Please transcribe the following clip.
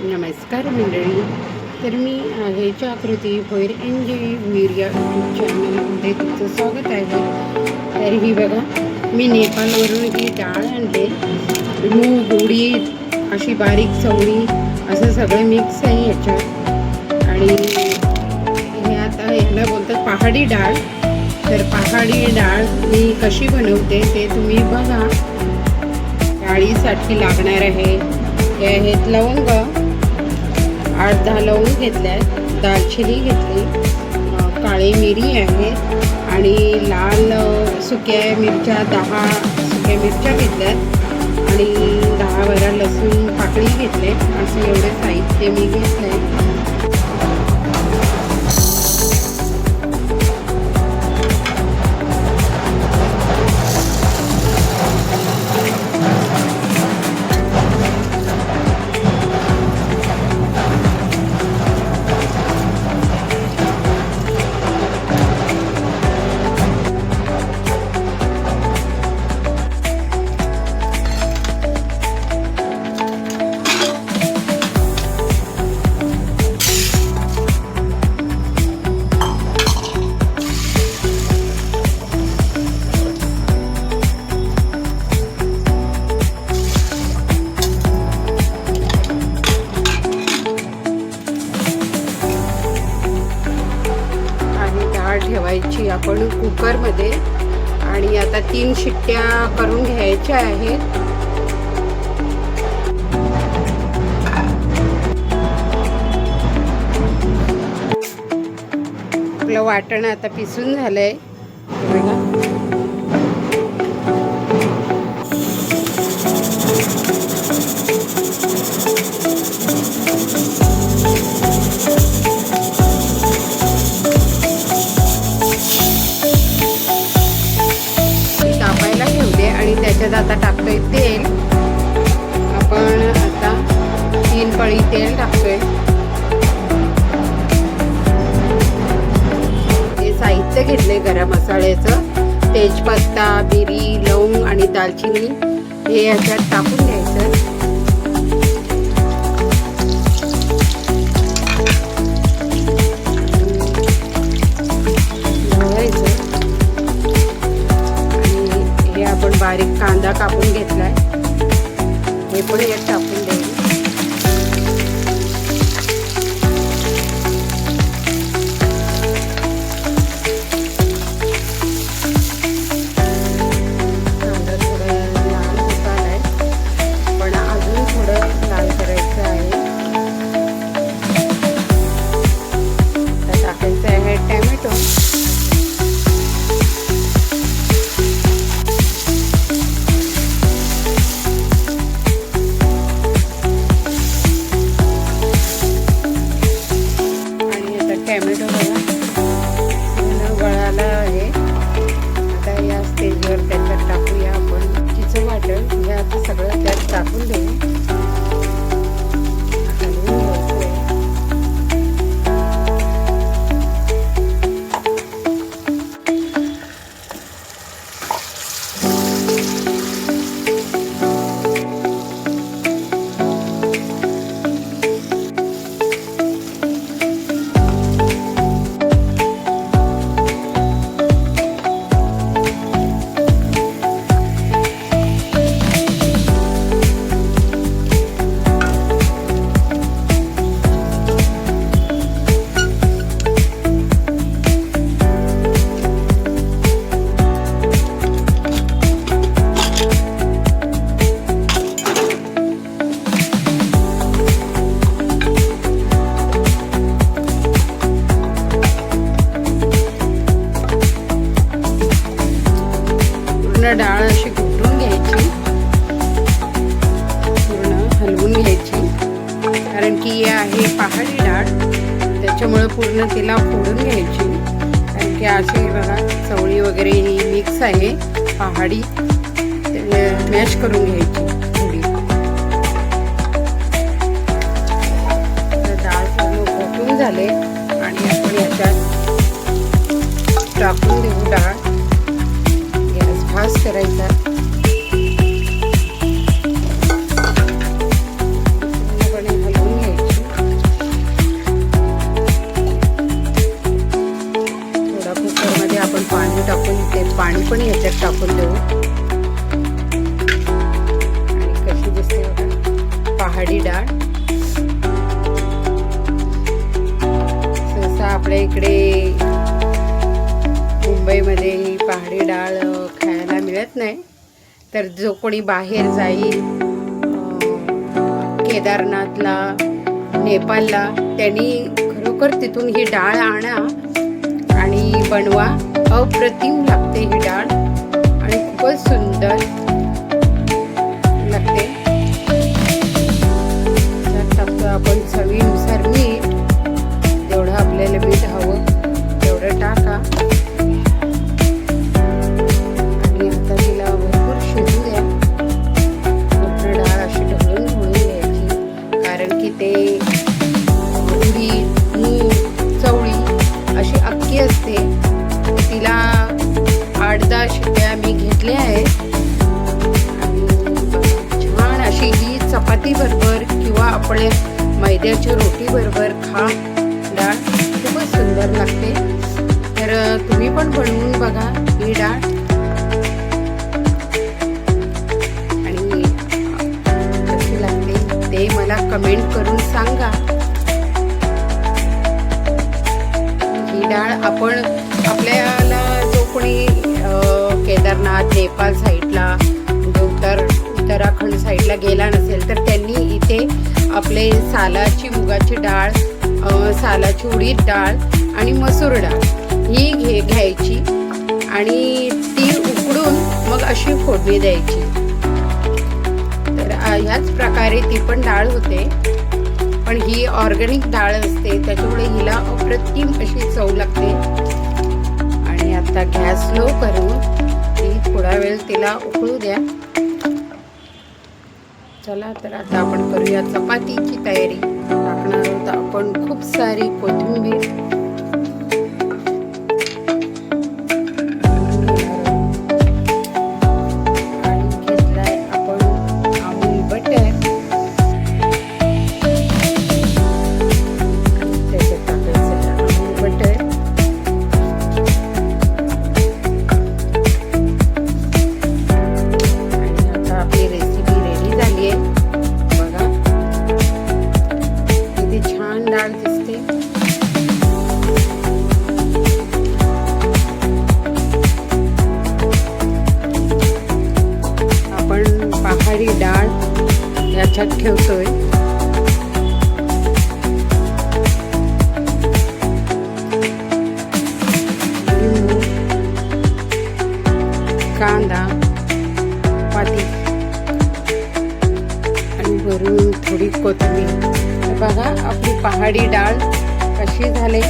नमस्कार मंडळी. तर मी आहेच्या आकृती भोईर एन जे वीर या यूट्यूब चॅनलमध्ये तुमचं स्वागत आहे. तर ही बघा मी नेपाळवरून ही डाळ आणले. मूग उडीद अशी बारीक चवळी असं सगळं मिक्स आहे याच्यात. आणि हे आता ह्याला बोलतात पहाडी डाळ. तर पहाडी डाळ मी कशी बनवते ते तुम्ही बघा. डाळीसाठी लागणार आहे. हे आहेत लवंग आठ दहा लवंग घेतल्या आहेत. दालचिनी घेतली काळी मिरी आहे आणि लाल सुक्या मिरच्या दहा सुक्या मिरच्या घेतल्या आहेत. आणि दहा बारा लसूण पाकळी घेतले असं एवढं साहित्य मी घेतलं आहे तीन शिट्ट्या करून घ्यायच्या आहेत. आपलं वाटण आता पिसून झालंय. बघा. तीन तेल टाकतोय. हे साहित्य घेतले गरम मसाल्याचं. तेजपत्ता बिरी लवंग आणि दालचिनी हे ह्याच्यात टाकून घ्यायचं. हे आपण बारीक कांदा कापून घेतलाय. हे पण यात टाकून द्यायचं. पूर्ण ही आहे पहाडी डाळ त्याच्यामुळं पूर्ण तिला फोडून घ्यायची. कारण की अशी बघा चवळी वगैरे ही मिक्स आहे पहाडी. मॅश करून घ्यायची थोडी. तर डाळ पूर्ण झाले. पाणी पण ह्याच्यात टाकून देऊ. आणि कशी दिसते बघा पहाडी डाळ. सहसा आपल्या इकडे मुंबईमध्ये ही पहाडी डाळ खायला मिळत नाही. तर जो कोणी बाहेर जाईल केदारनाथला नेपाळला त्यांनी खरोखर तिथून ही डाळ आणा आणि बनवा. अप्रतिम लागते ही डाळ. आणि खूपच सुंदर लागते. त्यात टाकतो आपण चवीनुसार मीठ जेवढं आपल्याला मीठ किंवा मैद्याची रोटी बरोबर खा डाळ खूपच सुंदर लागते. तर तुम्ही पण बनवून बघा ही डाळ. आणि कशी लागते ते मला कमेंट करून सांगा. ही डाळ आपण आपल्याला जो कोणी केदारनाथ नेपाळ साईडला उत्तर उत्तराखंड साईडला गेला नसेल तर त्यांनी इथे आपले सालाची मुगाची डाळ सालाची उडीद डाळ आणि मसूर डाळ ही घे घ्यायची. आणि ती उकडून मग अशी फोडणी द्यायची. तर ह्याच प्रकारे ती पण डाळ होते. पण ही ऑर्गॅनिक डाळ असते त्याच्यामुळे हिला अप्रतिम अशी चव लागते. आणि आता गॅस लो करून ती थोडा वेळ तिला उकळू द्या. चला तर आता आपण करूया चपातीची तयारी. टाकणार आपण खूप सारी कोथिंबीर याच्यात ठेवतोय कांदा पाती. आणि वरून थोडी कोथिंबीर. बघा आपली पहाडी डाळ कशी झाली.